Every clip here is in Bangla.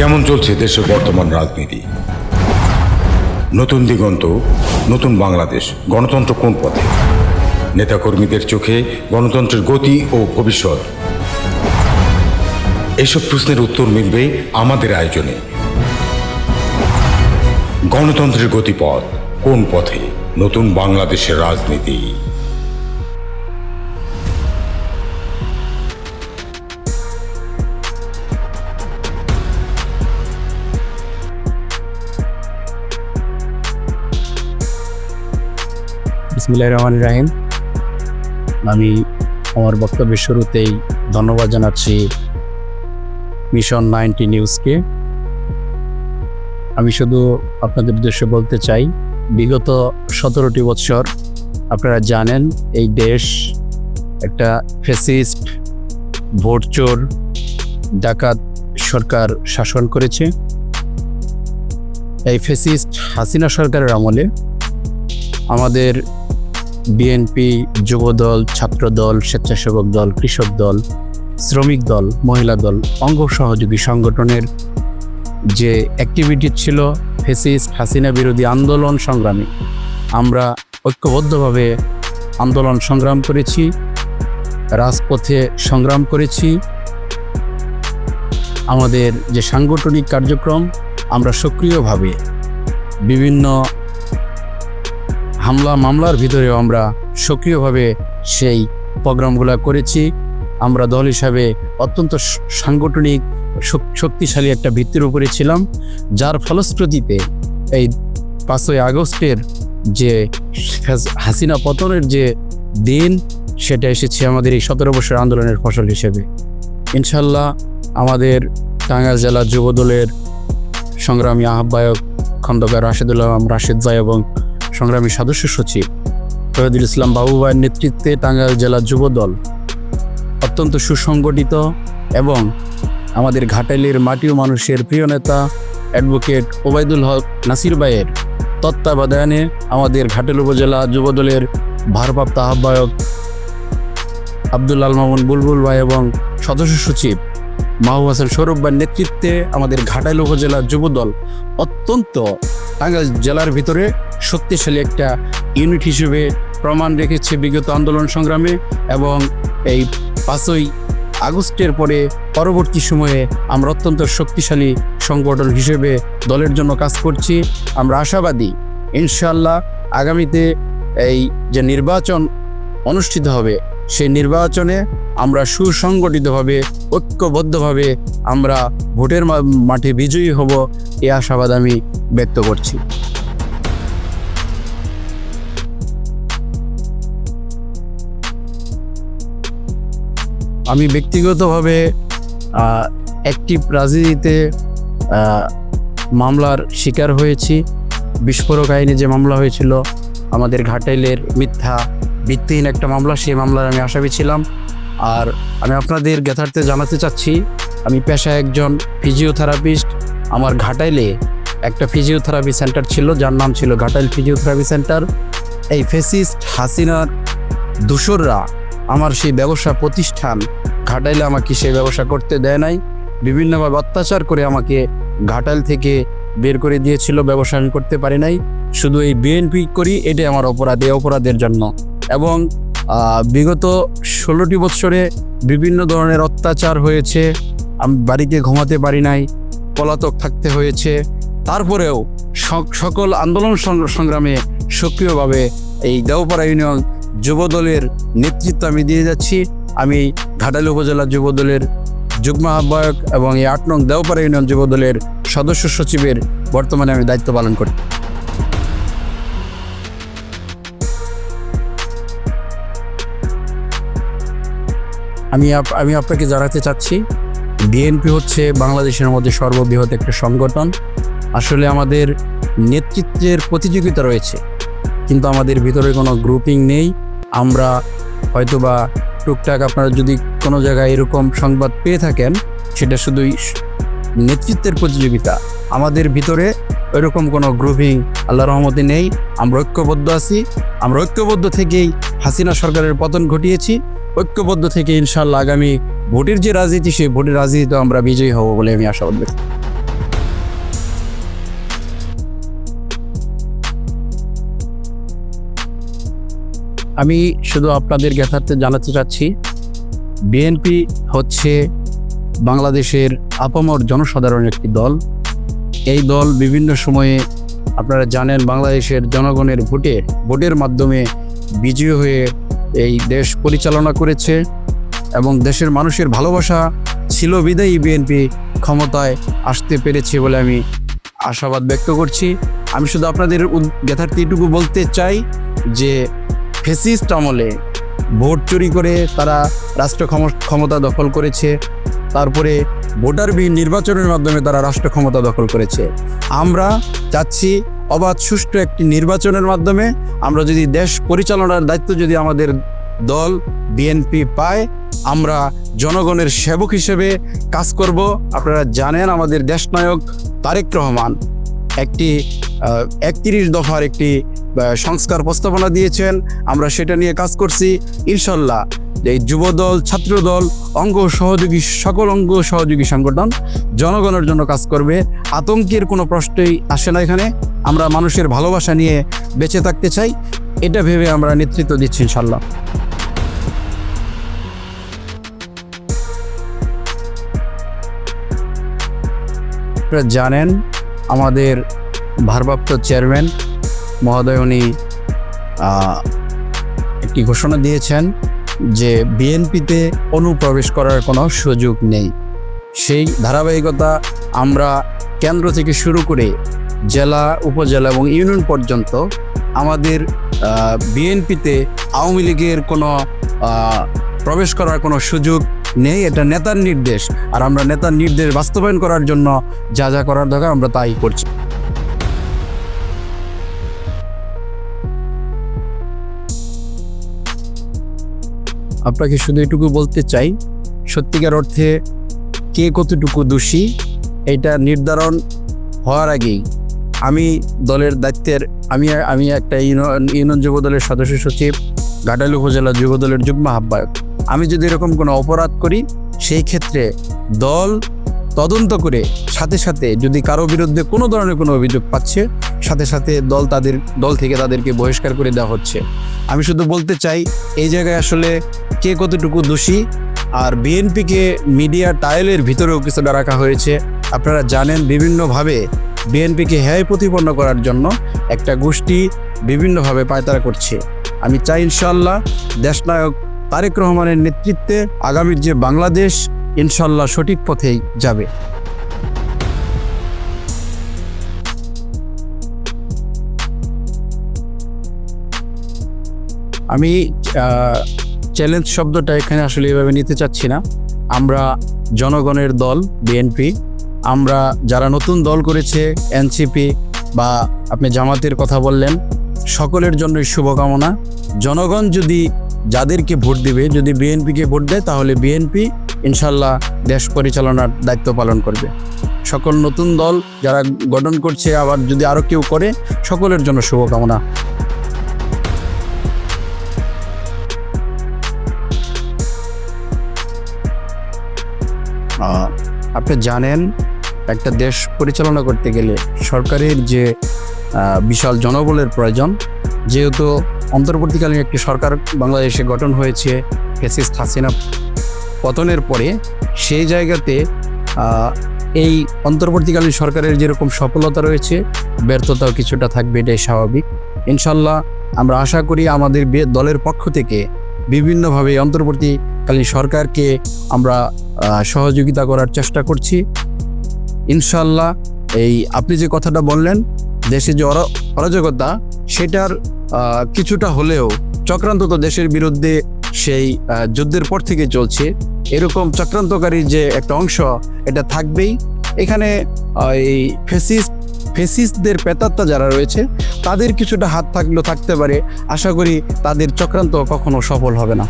কেমন চলছে দেশের বর্তমান রাজনীতি? নতুন দিগন্ত, নতুন বাংলাদেশ, গণতন্ত্র কোন পথে? নেতাকর্মীদের চোখে গণতন্ত্রের গতি ও ভবিষ্যৎ। এসব প্রশ্নের উত্তর মিলবে আমাদের আয়োজনে। গণতন্ত্রের গতিপথ কোন পথে? নতুন বাংলাদেশের রাজনীতি। বিসমিল্লাহ রহমান রাহিম। আমি আমার বক্তব্যের শুরুতেই ধন্যবাদ জানাচ্ছি মিশন নাইনটি নিউজকে। আমি শুধু আপনাদের উদ্দেশ্যে বলতে চাই, বিগত সতেরোটি বৎসর আপনারা জানেন, এই দেশ একটা ফেসিস্ট ভোট চোর, ডাকাত সরকার শাসন করেছে। এই ফেসিস্ট হাসিনা সরকারের আমলে আমাদের বিএনপি, যুবদল, ছাত্রদল, স্বেচ্ছাসেবক দল, কৃষক দল, শ্রমিক দল, মহিলা দল, অঙ্গ সহযোগী সংগঠনের যে অ্যাক্টিভিটি ছিল ফেসিস হাসিনা বিরোধী আন্দোলন সংগ্রামী। আমরা ঐক্যবদ্ধভাবে আন্দোলন সংগ্রাম করেছি, রাজপথে সংগ্রাম করেছি। আমাদের যে সাংগঠনিক কার্যক্রম, আমরা সক্রিয়ভাবে বিভিন্ন হামলা মামলার ভিতরেও আমরা সক্রিয়ভাবে সেই প্রোগ্রামগুলো করেছি। আমরা দল হিসাবে অত্যন্ত সাংগঠনিক শক্তিশালী একটা ভিত্তির উপরে ছিলাম, যার ফলশ্রুতিতে এই পাঁচই আগস্টের যে হাসিনা পতনের যে দিন, সেটা এসেছে আমাদের এই সতেরো বছর আন্দোলনের ফসল হিসেবে। ইনশাল্লাহ আমাদের টাঙ্গাইল জেলা যুবদলের সংগ্রামী আহ্বায়ক খন্দকার রাশেদুল আলম, রাশেদ ভাই এবং সংগ্রামী সদস্য সচিব শহীদুল ইসলাম বাবু ভাইয়ের নেতৃত্বে টাঙ্গাইল জেলা যুব দল অত্যন্ত সুসংগঠিত এবং আমাদের ঘাটাইলের মাটিও মানুষের প্রিয় নেতা অ্যাডভোকেট ওবায়দুল হক নাসির ভাইয়ের তত্ত্বাবধানে আমাদের ঘাটাইল উপজেলা যুবদলের ভারপ্রাপ্ত আহ্বায়ক আব্দুল আল মামুন বুলবুল ভাই এবং সদস্য সচিব মাহবুব হাসান সৌরভ ভাইয়ের নেতৃত্বে আমাদের ঘাটাইল উপজেলা যুবদল অত্যন্ত টাঙ্গাইল জেলার ভিতরে শক্তিশালী একটা ইউনিট হিসেবে প্রমাণ রেখেছে বিগত আন্দোলন সংগ্রামে এবং এই পাঁচই আগস্টের পরে পরবর্তী সময়ে আমরা অত্যন্ত শক্তিশালী সংগঠন হিসেবে দলের জন্য কাজ করছি। আমরা আশাবাদী ইনশাল্লাহ আগামীতে এই যে নির্বাচন অনুষ্ঠিত হবে, সেই নির্বাচনে আমরা সুসংগঠিতভাবে, ঐক্যবদ্ধভাবে আমরা ভোটের মাঠে বিজয়ী হব, এ আশাবাদ আমি ব্যক্ত করছি। আমি ব্যক্তিগতভাবে একটি রাজনীতিতে মামলার শিকার হয়েছি। বিস্ফোরক আইনে যে মামলা হয়েছিল, আমাদের ঘাটাইলের মিথ্যা, ভিত্তিহীন একটা মামলা, সেই মামলার আমি আসামি ছিলাম। আর আমি আপনাদের জ্ঞাতার্থে জানাতে চাচ্ছি, আমি পেশায় একজন ফিজিওথেরাপিস্ট আমার ঘাটাইলে একটা ফিজিওথেরাপি সেন্টার ছিল, যার নাম ছিল ঘাটাইল ফিজিওথেরাপি সেন্টার এই ফেসিস্ট হাসিনার দূষররা আমার সেই ব্যবসা প্রতিষ্ঠান ঘাটাইলে আমাকে সেই ব্যবসা করতে দেয় নাই। বিভিন্নভাবে অত্যাচার করে আমাকে ঘাটাইল থেকে বের করে দিয়েছিল, ব্যবসা আমি করতে পারি নাই। শুধু এই বিএনপি করি, এটাই আমার অপরাধ অপরাধের জন্য। এবং বিগত ষোলোটি বৎসরে বিভিন্ন ধরনের অত্যাচার হয়েছে, আমি বাড়িতে ঘুমাতে পারি নাই, পলাতক থাকতে হয়েছে। তারপরেও সক- সকল আন্দোলন সংগ্রামে সক্রিয়ভাবে এই দেওপাড়া ইউনিয়ন যুবদলের নেতৃত্ব আমি দিয়ে যাচ্ছি। আমি ঘাটাল উপজেলা যুবদলের যুগ্ম আহ্বায়ক এবং এই আট নং দেওপাড়া ইউনিয়ন যুবদলের সদস্য সচিবের বর্তমানে আমি দায়িত্ব পালন করি। আমি আমি আপনাকে জানাতে চাচ্ছি, বিএনপি হচ্ছে বাংলাদেশের মধ্যে সর্ববৃহৎ একটা সংগঠন। আসলে আমাদের নেতৃত্বের প্রতিযোগিতা রয়েছে, কিন্তু আমাদের ভিতরে কোনো গ্রুপিং নেই। আমরা হয়তোবা টুকটাক আপনারা যদি কোনো জায়গায় এরকম সংবাদ পেয়ে থাকেন, সেটা শুধুই নেতৃত্বের প্রতিযোগিতা। আমাদের ভিতরে ওইরকম কোনো গ্রুভিং আল্লাহ রহমতে নেই। আমরা ঐক্যবদ্ধ আছি। আমরা ঐক্যবদ্ধ থেকেই হাসিনা সরকারের পতন ঘটিয়েছি। ঐক্যবদ্ধ থেকে ইনশাল্লাহ আগামী ভোটের যে রাজনীতি, সেই ভোটের রাজনীতিতে আমরা বিজয়ী হব বলে আমি আশাবাদ ব্যক্ত আমি শুধু আপনাদের জ্ঞাতার্থে জানাতে চাচ্ছি বিএনপি হচ্ছে বাংলাদেশের আপামর জনসাধারণের একটি দল। এই দল বিভিন্ন সময়ে আপনারা জানেন বাংলাদেশের জনগণের ভোটে, ভোটের মাধ্যমে বিজয়ী হয়ে এই দেশ পরিচালনা করেছে এবং দেশের মানুষের ভালোবাসা ছিল বিদায়ী বিএনপি ক্ষমতায় আসতে পেরেছে বলে আমি আশাবাদ ব্যক্ত করছি। আমি শুধু আপনাদের জ্ঞাতার্থে এটুকু বলতে চাই যে ফেসিস্ট আমলে ভোট চুরি করে তারা রাষ্ট্র ক্ষমতা দখল করেছে। তারপরে ভোটারবিহীন নির্বাচনের মাধ্যমে তারা রাষ্ট্র ক্ষমতা দখল করেছে। আমরা চাচ্ছি অবাধ, সুষ্ঠু একটি নির্বাচনের মাধ্যমে আমরা যদি দেশ পরিচালনার দায়িত্ব যদি আমাদের দল, বিএনপি পায়, আমরা জনগণের সেবক হিসেবে কাজ করব। আপনারা জানেন আমাদের দেশনায়ক তারেক রহমান একটি একত্রিশ দফার একটি সংস্কার প্রস্তাবনা দিয়েছেন। আমরা সেটা নিয়ে কাজ করছি। ইনশাল্লাহ এই যুবদল, ছাত্রদল, অঙ্গ সহযোগী, সকল অঙ্গ সহযোগী সংগঠন জনগণের জন্য কাজ করবে। আতঙ্কের কোনো প্রশ্নই আসে না এখানে। আমরা মানুষের ভালোবাসা নিয়ে বেঁচে থাকতে চাই। এটা ভেবে আমরা নেতৃত্ব দিচ্ছি ইনশাল্লাহ। জানেন, আমাদের ভারপ্রাপ্ত চেয়ারম্যান মহোদয় উনি একটি ঘোষণা দিয়েছেন যে বিএনপিতে অনুপ্রবেশ করার কোনো সুযোগ নেই। সেই ধারাবাহিকতা আমরা কেন্দ্র থেকে শুরু করে জেলা, উপজেলা এবং ইউনিয়ন পর্যন্ত আমাদের বিএনপিতে আওয়ামী লীগের কোনো প্রবেশ করার কোনো সুযোগ নেই। এটা নেতার নির্দেশ। আর আমরা নেতার নির্দেশ বাস্তবায়ন করার জন্য যা যা করার দরকার আমরা তাই করছি। আপনাকে শুধু এটুকু বলতে চাই, সত্যিকার অর্থে কে কতটুকু দোষী, এটা নির্ধারণ হওয়ার আগেই আমি দলের দায়িত্বের, আমি আমি একটা ইউনিয়ন যুব দলের সদস্য সচিব, ঘাটাল উপজেলা যুব দলের যুগ্ম আহ্বায়ক। আমি যদি এরকম কোনো অপরাধ করি, সেই ক্ষেত্রে দল তদন্ত করে সাথে সাথে যদি কারও বিরুদ্ধে কোনো ধরনের কোনো অভিযোগ পাচ্ছে, সাথে সাথে দল তাদের, দল থেকে তাদেরকে বহিষ্কার করে দেওয়া হচ্ছে। আমি শুধু বলতে চাই, এই জায়গায় আসলে কে কতটুকু দোষী? আর বিএনপিকে মিডিয়া টাইলের ভিতরেও কিছুটা রাখা হয়েছে। আপনারা জানেন বিভিন্নভাবে বিএনপিকে হ্যায় প্রতিপন্ন করার জন্য একটা গোষ্ঠী বিভিন্নভাবে পায়তারা করছে। আমি চাই ইনশাল্লাহ দেশনায়ক তারেক রহমানের নেতৃত্বে আগামীর যে বাংলাদেশ ইনশাল্লাহ সঠিক পথেই যাবে। আমি চ্যালেঞ্জ শব্দটা এখানে আসলে এভাবে নিতে চাচ্ছি না। আমরা জনগণের দল বিএনপি আমরা যারা নতুন দল করেছে এনসিপি বা আপনি জামাতের কথা বললেন, সকলের জন্যই শুভকামনা। জনগণ যদি যাদেরকে ভোট দিবে, যদি বিএনপিকে ভোট দেয়, তাহলে বিএনপি ইনশাল্লাহ দেশ পরিচালনার দায়িত্ব পালন করবে। সকল নতুন দল যারা গঠন করছে, আবার যদি আরও কেউ করে, সকলের জন্য শুভকামনা। আপনি জানেন, একটা দেশ পরিচালনা করতে গেলে সরকারের যে বিশাল জনবলের প্রয়োজন, যেহেতু অন্তর্বর্তীকালীন একটি সরকার বাংলাদেশে গঠন হয়েছে ফেসিস্ট হাসিনা পতনের পরে, সেই জায়গাতে এই অন্তর্বর্তীকালীন সরকারের যেরকম সফলতা রয়েছে, ব্যর্থতাও কিছুটা থাকবে, এটাই স্বাভাবিক। ইনশাল্লাহ, আমরা আশা করি আমাদের দলের পক্ষ থেকে বিভিন্নভাবে অন্তর্বর্তীকালীন সরকারকে আমরা সহযোগিতা করার চেষ্টা করছি। ইনশাল্লাহ এই আপনি যে কথাটা বললেন, দেশে যে অরা- অরাজকতা, সেটার কিছুটা হলেও চক্রান্ত তো দেশের বিরুদ্ধে সেই যুদ্ধের পর থেকে চলছে। এরকম চক্রান্তকারীর যে একটা অংশ, এটা থাকবেই। এখানে এই ফেসিস্ট ফেসিসদের পেতাত্তা যারা রয়েছে, তাদের কিছুটা হাত থাকলেও থাকতে পারে। আশা করি তাদের চক্রান্ত কখনো সফল হবে না।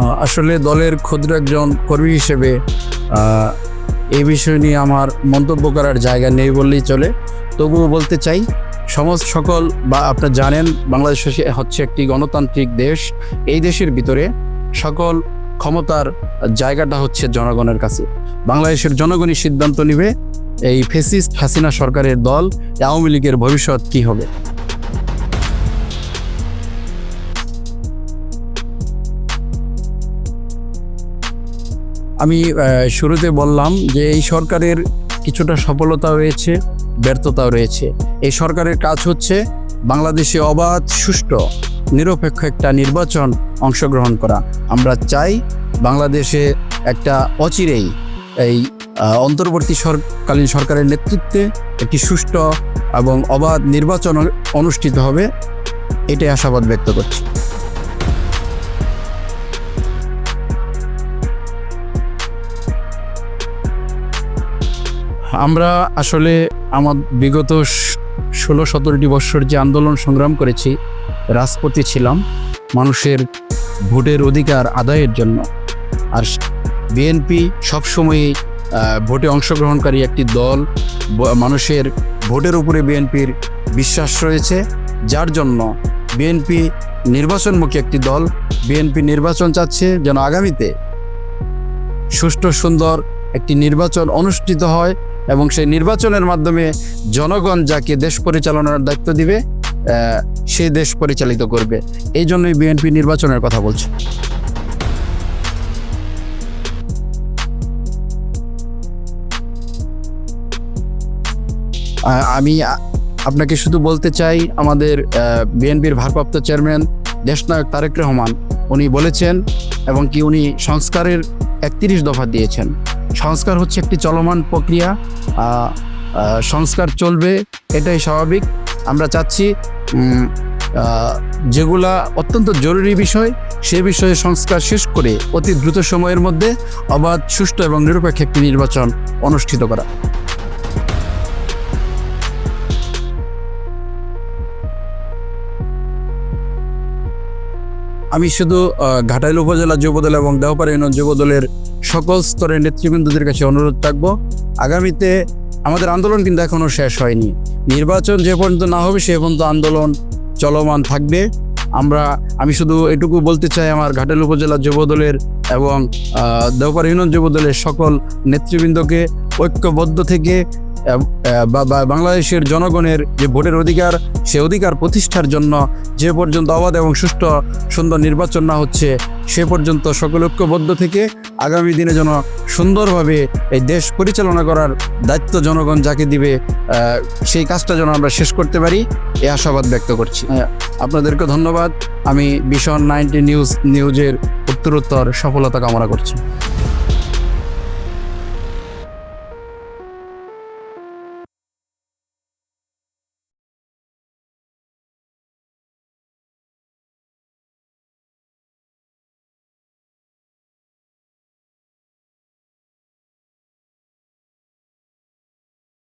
আসলে দলের ক্ষুদ্র একজন কর্মী হিসেবে এই বিষয় নিয়ে আমার মন্তব্য করার জায়গা নেই বললেই চলে। তবুও বলতে চাই, সমস্ত সকল বা আপনারা জানেন, বাংলাদেশ হচ্ছে- একটি গণতান্ত্রিক দেশ। এই দেশের ভিতরে সকল ক্ষমতার জায়গাটা হচ্ছে জনগণের কাছে। বাংলাদেশের জনগণই সিদ্ধান্ত নিবে, এই ফেসিস্ট হাসিনা সরকারের দল, আওয়ামী লীগের ভবিষ্যৎ কী হবে। আমি শুরুতে বললাম যে এই সরকারের কিছুটা সফলতা রয়েছে, ব্যর্থতাও রয়েছে। এই সরকারের কাজ হচ্ছে বাংলাদেশে অবাধ, সুষ্ঠু, নিরপেক্ষ একটা নির্বাচন অংশগ্রহণ করা। আমরা চাই বাংলাদেশে একটা অচিরেই এই অন্তর্বর্তী সরকালীন সরকারের নেতৃত্বে একটি সুষ্ঠু এবং অবাধ নির্বাচন অনুষ্ঠিত হবে, এটাই আশাবাদ ব্যক্ত করছি। আমরা আসলে আমার বিগত ষোলো সতেরোটি বৎসর যে আন্দোলন সংগ্রাম করেছি, রাজপথে ছিলাম মানুষের ভোটের অধিকার আদায়ের জন্য। আর বিএনপি সবসময়ই ভোটে অংশগ্রহণকারী একটি দল মানুষের ভোটের উপরে বিএনপির বিশ্বাস রয়েছে। যার জন্য বিএনপি নির্বাচনমুখী একটি দল, বিএনপি নির্বাচন চাচ্ছে যেন আগামীতে সুষ্ঠু সুন্দর একটি নির্বাচন অনুষ্ঠিত হয়। এবং সেই নির্বাচনের মাধ্যমে জনগণ যাকে দেশ পরিচালনার দায়িত্ব দিবে সে দেশ পরিচালিত করবে। এই জন্যই বিএনপি নির্বাচনের কথা বলছে। আমি আপনাকে শুধু বলতে চাই, আমাদের বিএনপির ভারপ্রাপ্ত চেয়ারম্যান দেশনায়ক তারেক রহমান, উনি বলেছেন এবং কি উনি সংস্কারের একত্রিশ দফা দিয়েছেন। সংস্কার হচ্ছে একটি চলমান প্রক্রিয়া সংস্কার চলবে, এটাই স্বাভাবিক। আমরা চাচ্ছি যেগুলা অত্যন্ত জরুরি বিষয়, সে বিষয়ে সংস্কার শেষ করে অতি দ্রুত সময়ের মধ্যে অবাধ, সুষ্ঠু এবং নিরপেক্ষ একটি নির্বাচন অনুষ্ঠিত করা। আমি শুধু ঘাটাইল উপজেলা যুবদল এবং দেওপাড়া ইউনিয়ন যুবদলের সকল স্তরের নেতৃবৃন্দদের কাছে অনুরোধ থাকব। আগামীতে আমাদের আন্দোলন কিন্তু এখনও শেষ হয়নি। নির্বাচন যে পর্যন্ত না হবে, সে পর্যন্ত আন্দোলন চলমান থাকবে। আমরা, আমি শুধু এটুকু বলতে চাই, আমার ঘাটাল উপজেলা যুবদলের এবং দেওপার ইউনিয়ন যুবদলের সকল নেতৃবৃন্দকে ঐক্যবদ্ধ থেকে বাংলাদেশের জনগণের যে ভোটের অধিকার, সে অধিকার প্রতিষ্ঠার জন্য যে পর্যন্ত অবাধ এবং সুষ্ঠু সুন্দর নির্বাচন না হচ্ছে, সে পর্যন্ত সকল ঐক্যবদ্ধ থেকে আগামী দিনে যেন সুন্দরভাবে এই দেশ পরিচালনা করার দায়িত্ব জনগণ যাকে দিবে সেই কাজটা যেন আমরা শেষ করতে পারি, এ আশাবাদ ব্যক্ত করছি। আপনাদেরকে ধন্যবাদ। আমি ভীষণ নাইনটি নিউজ, নিউজের উত্তরোত্তর সফলতা কামনা করছি।